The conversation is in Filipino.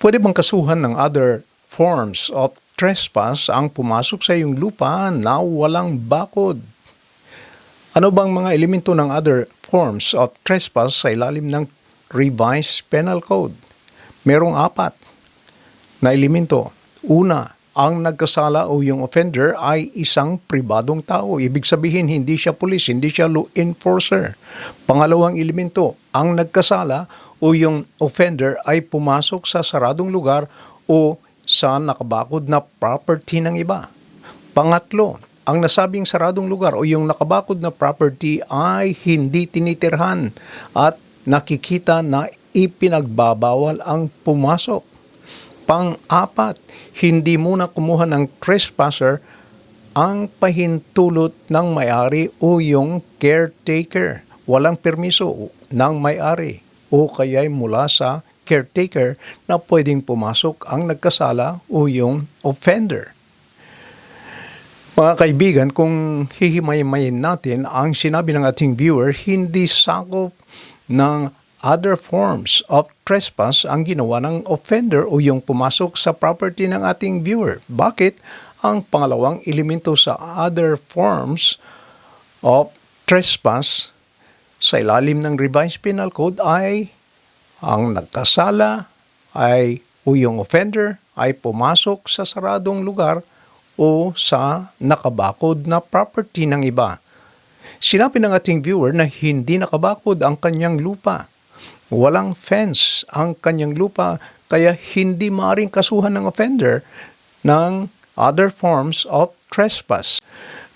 Pwede bang kasuhan ng other forms of trespass ang pumasok sa iyong lupa na walang bakod? Ano bang mga elemento ng other forms of trespass sa ilalim ng revised penal code? Merong apat na elemento. Una, ang nagkasala o yung offender ay isang pribadong tao. Ibig sabihin, hindi siya pulis, hindi siya law enforcer. Pangalawang elemento, ang nagkasala o yung offender ay pumasok sa saradong lugar o sa nakabakod na property ng iba. Pangatlo, ang nasabing saradong lugar o yung nakabakod na property ay hindi tinitirhan at nakikita na ipinagbabawal ang pumasok. Pang-apat, hindi muna kumuha ng trespasser ang pahintulot ng may-ari o yung caretaker. Walang permiso ng may-ari o kaya'y mula sa caretaker na pwedeng pumasok ang nagkasala o yung offender. Mga kaibigan, kung hihimay-mayin natin ang sinabi ng ating viewer, hindi sakop ng other forms of trespass ang ginawa ng offender o yung pumasok sa property ng ating viewer. Bakit? Ang pangalawang elemento sa other forms of trespass sa ilalim ng revised penal code ay ang nagkasala ay o yung offender ay pumasok sa saradong lugar o sa nakabakod na property ng iba. Sinabi ng ating viewer na hindi nakabakod ang kanyang lupa. Walang fence ang kanyang lupa kaya hindi maaaring kasuhan ng offender ng other forms of trespass.